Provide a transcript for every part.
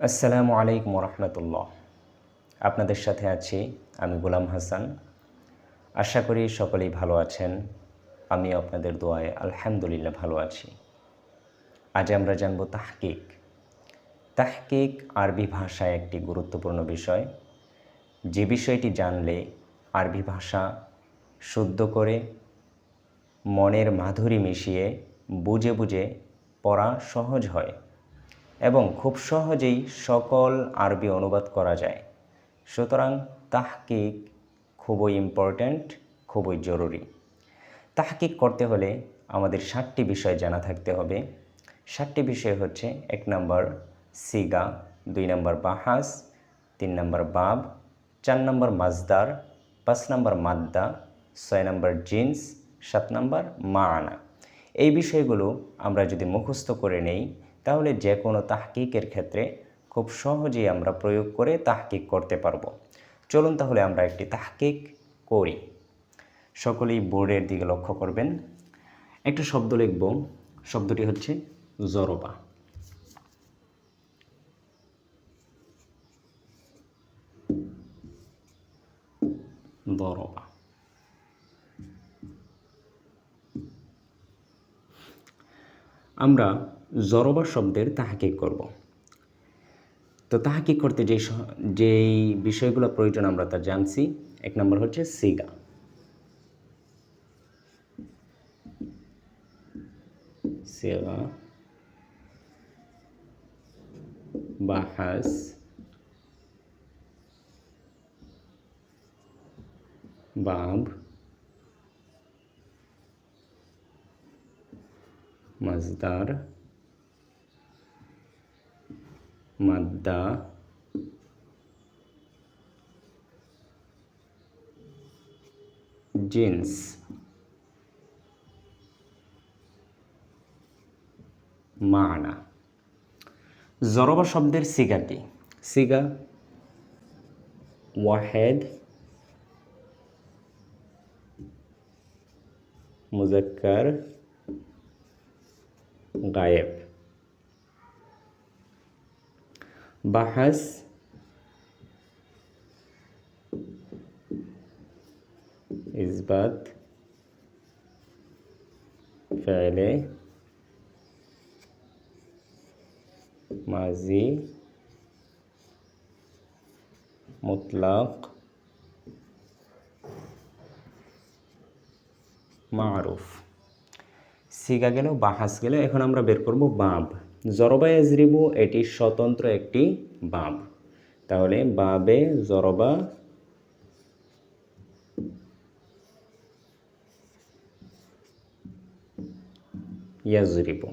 আসসালামু আলাইকুম রহমতুল্লাহ আপনাদের সাথে আছি আমি গোলাম হাসান। আশা করি সকলেই ভালো আছেন। আমি আপনাদের দোয়ায় আলহামদুলিল্লাহ ভালো আছি। আজ আমরা জানব তাহকিক। তাহকিক আরবি ভাষায় একটি গুরুত্বপূর্ণ বিষয়। যে বিষয়টি জানলে আরবি ভাষা শুদ্ধ করে, মনের মাধুরী মিশিয়ে বুঝে বুঝে পড়া সহজ হয়। এবং খুব সহজেই সকল আরবি অনুবাদ করা যায়। সুতরাং তাহকিক খুবই ইম্পর্ট্যান্ট খুবই জরুরি। তাহকিক করতে হলে আমাদের ষাটটি বিষয় জানা থাকতে হবে। ষাটটি বিষয় হচ্ছে এক নম্বর সিগা, দুই নম্বর বাহাস, তিন নম্বর বাব, চার নম্বর মাজদার, পাঁচ নম্বর মাদ্দা, ছয় নম্বর জিন্স, সাত নম্বর মাআনা। এই বিষয়গুলো আমরা যদি মুখস্থ করে নেই তাহলে যে কোনো তাহকিকের ক্ষেত্রে খুব সহজেই আমরা প্রয়োগ করে তাহকিক করতে পারব। চলুন তাহলে আমরা একটি তাহকিক করি। সকলেই বোর্ডের দিকে লক্ষ্য করবেন। একটা শব্দ লিখব। শব্দটি হচ্ছে জরবা। দরবা। আমরা জরবা শব্দের তাহাকিক করব। তো তাহাকিক করতে যেই যেই বিষয়গুলো প্রয়োজন আমরা তা জানছি, এক নম্বর হচ্ছে সিগা। সিগা বাহাস বাব মাজদার মাদ্দা। জিন্স। মানা। জরবা শব্দের সিগাটি। সিগা। ওয়াহেদ। মুজাক্কার। গায়েব। বাহাস, ইসবাত, ফেলে, মাজি, মুতলাক, মারুফ। সিগা গেল বাহাস গেল এখন আমরা বের করব বাব। জরবা এজরিবু এটি স্বতন্ত্র একটি বাব। তাহলে বাবে জরবা ইয়াজরিবু।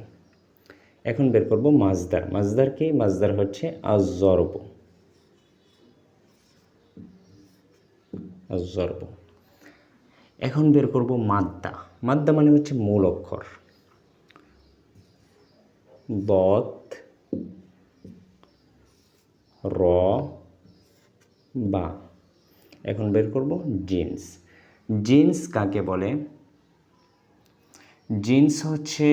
এখন বের করব মাজদার। মাজদার কি? মাজদার হচ্ছে আজরব আজরব এখন বের করব মাদ্দা। মাদ্দা মানে হচ্ছে মূল অক্ষর। বত র, বা। এখন বের করব জিন্স। জিন্স কাকে বলে? জিন্স হচ্ছে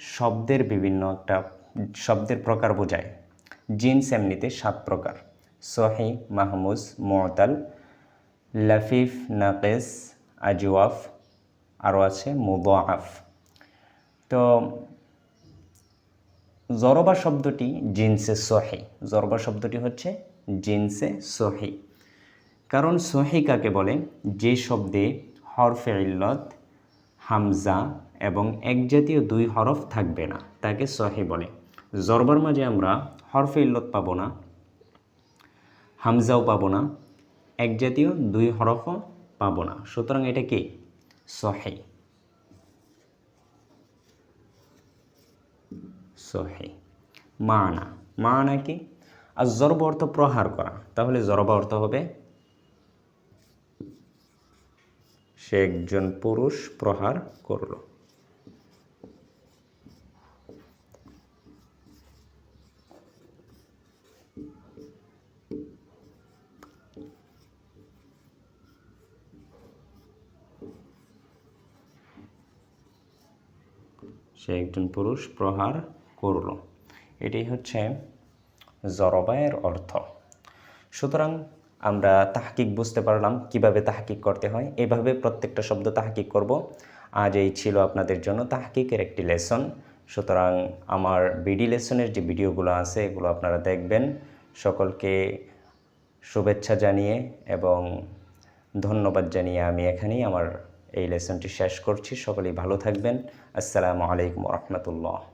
শব্দের বিভিন্ন একটা, শব্দের প্রকার বোঝায়। জিন্স এমনিতে সাত প্রকার। সহি, মাহমুজ, মতাল, লাফিফ, নাকেস, আজওয়াফ, আরও আছে মুদাআফ তো জরবা শব্দটি জিন্সে সহি। জরবা শব্দটি হচ্ছে জিন্সে সহি। কারণ সহি কাকে বলে? যে শব্দে হরফে ইল্লত, হামজা এবং এক জাতীয় দুই হরফ থাকবে না, তাকে সহি বলে। জরবার মাঝে আমরা হরফে ইল্লত পাবো না, হামজাও পাবো না, এক জাতীয় দুই হরফও পাবো না। সুতরাং এটা কি? সহি। সহি। মানা। মানা কি? আর জরব অর্থ প্রহার করা। তাহলে জরবা অর্থ হবে সে একজন পুরুষ প্রহার করল। সে একজন পুরুষ প্রহার করল। এটাই হচ্ছে জরবায়ের অর্থ। সুতরাং আমরা তাহকিক বুঝতে পারলাম কীভাবে তাহকিক করতে হয়। এভাবে প্রত্যেকটা শব্দ তাহকিক করব। আজ এই ছিল আপনাদের জন্য তাহকিকের একটি লেসন সুতরাং আমার বিডি লেসনের যে ভিডিওগুলো আছে, এগুলো আপনারা দেখবেন। সকলকে শুভেচ্ছা জানিয়ে এবং ধন্যবাদ জানিয়ে আমি এখানেই আমার এই লেসনটি শেষ করছি। সকলেই ভালো থাকবেন। আসসালামু আলাইকুম রহমতুল্লাহ।